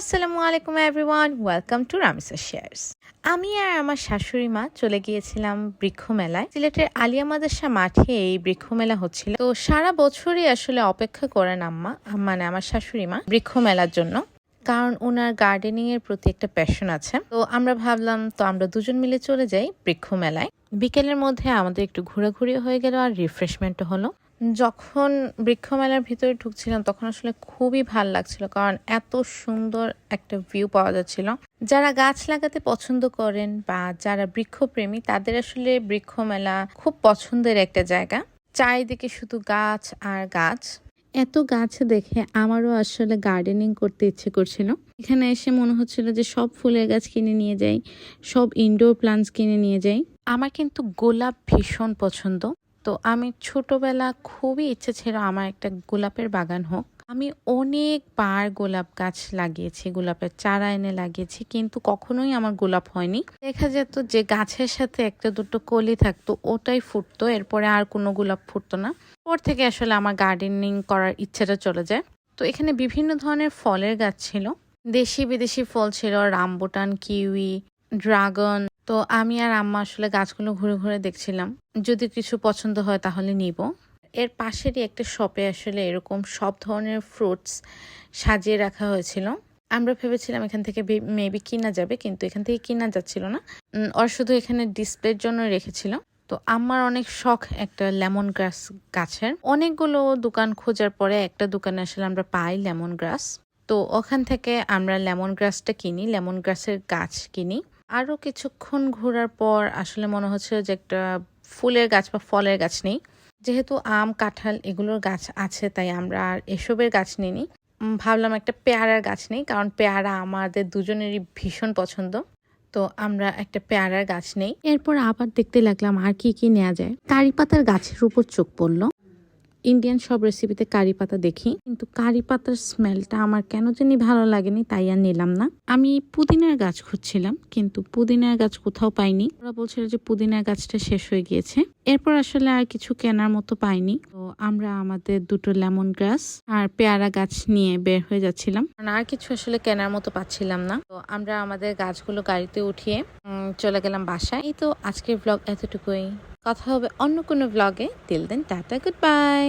আসসালামু আলাইকুম everyone welcome to Ramisa shares আমি আর আমার শাশুড়ি মা চলে গিয়েছিলাম বৃক্ষ মেলায়। সিলেটের আলিয়া মাদ্রাসা মাঠে এই বৃক্ষ মেলা হচ্ছিল। তো সারা বছরই আসলে অপেক্ষা করেন আম্মা মানে আমার শাশুড়ি মা বৃক্ষ মেলার জন্য। কারণ ওনার গার্ডেনিং এর প্রতি একটা প্যাশন আছে। তো আমরা ভাবলাম, তো আমরা দুজন মিলে চলে যাই বৃক্ষ মেলায়। বিকেলের মধ্যে আমাদের একটু ঘোরাঘুরি হয়ে গেল আর রিফ্রেশমেন্টও হলো। যখন বৃক্ষমেলার ভিতরে ঢুকছিলাম, তখন আসলে খুবই ভালো লাগছিল, কারণ এত সুন্দর একটা ভিউ পাওয়া যাচ্ছিল। যারা গাছ লাগাতে পছন্দ করেন বা যারা বৃক্ষপ্রেমী, তাদের আসলে বৃক্ষমেলা খুব পছন্দের একটা জায়গা। চারিদিকে শুধু গাছ আর গাছ। এত গাছ দেখে আমারও আসলে গার্ডেনিং করতে ইচ্ছে করছিল। এখানে এসে মনে হচ্ছিল যে সব ফুলের গাছ কিনে নিয়ে যাই, সব ইনডোর প্লান্টস কিনে নিয়ে যাই। আমার কিন্তু গোলাপ ভীষণ পছন্দ। তো আমি ছোটবেলা খুবই ইচ্ছে ছিল আমার একটা গোলাপের বাগান হোক। আমি অনেকবার গোলাপ গাছ লাগিয়েছি, গোলাপের চারা এনে লাগিয়েছি, কিন্তু কখনোই আমার গোলাপ হয়নি। দেখা যেত যে গাছের সাথে একটা দুটো কলি থাকতো, ওটাই ফুটতো, এরপরে আর কোনো গোলাপ ফুটতো না। পর থেকে আসলে আমার গার্ডেনিং করার ইচ্ছেটা চলে যায়। তো এখানে বিভিন্ন ধরনের ফলের গাছ ছিল। দেশি বিদেশি ফল ছিল, রামবুটান, কিউই, ড্রাগন তো আমি আর আম্মা আসলে গাছগুলো ঘুরে ঘুরে দেখছিলাম। যদি কিছু পছন্দ হয় তাহলে নিব। এর পাশেরই একটা শপে আসলে এরকম সব ধরনের ফ্রুটস সাজিয়ে রাখা হয়েছিল। আমরা ভেবেছিলাম এখান থেকে মেবি কিনা যাবে, কিন্তু এখান থেকে কিনা যাচ্ছিল না। ওর শুধু এখানে ডিসপ্লের জন্য রেখেছিল। তো আমার অনেক শখ একটা লেমন গ্রাস গাছের। অনেকগুলো দোকান খোঁজার পরে একটা দোকানে আসলে আমরা পাই লেমন গ্রাস তো ওখান থেকে আমরা লেমন গ্রাসটা কিনি লেমন গ্রাসের গাছ কিনি। আরও কিছুক্ষণ ঘোরার পর আসলে মনে হচ্ছে যে একটা ফুলের গাছ বা ফলের গাছ নেই। যেহেতু আম, কাঁঠাল এগুলোর গাছ আছে, তাই আমরা আর এসবের গাছ নিইনি। ভাবলাম একটা পেয়ারার গাছ নেই, কারণ পেয়ারা আমাদের দুজনেরই ভীষণ পছন্দ। তো আমরা একটা পেয়ারার গাছ নেই। এরপর আবার দেখতে লাগলাম আর কি কি নেওয়া যায়। কারি পাতার গাছের উপর চোখ পড়ল। ইন্ডিয়ান সব রেসিপিতে কারি পাতা দেখি, কিন্তু কারি পাতার স্মেলটা আমার কেন জানি ভালো লাগেনি, তাই আর নিলাম না। আমি পুদিনার গাছ খুঁজছিলাম, কিন্তু পুদিনার গাছ কোথাও পাইনি। ওরা বলছিল যে পুদিনার গাছটা শেষ হয়ে গিয়েছে। এরপর আসলে আর কিছু কেনার মতো পাইনি। তো আমরা আমাদের দুটো লেমন গ্রাস আর পেয়ারা গাছ নিয়ে বের হয়ে যাচ্ছিলাম। আর কিছু আসলে কেনার মতো পাচ্ছিলাম না। তো আমরা আমাদের গাছগুলো গাড়িতে উঠিয়ে চলে গেলাম বাসায়। এই তো আজকের ব্লগ এতটুকুই। কথা হবে অন্য কোনো ব্লগে তেল দেন টাটা গুড বাই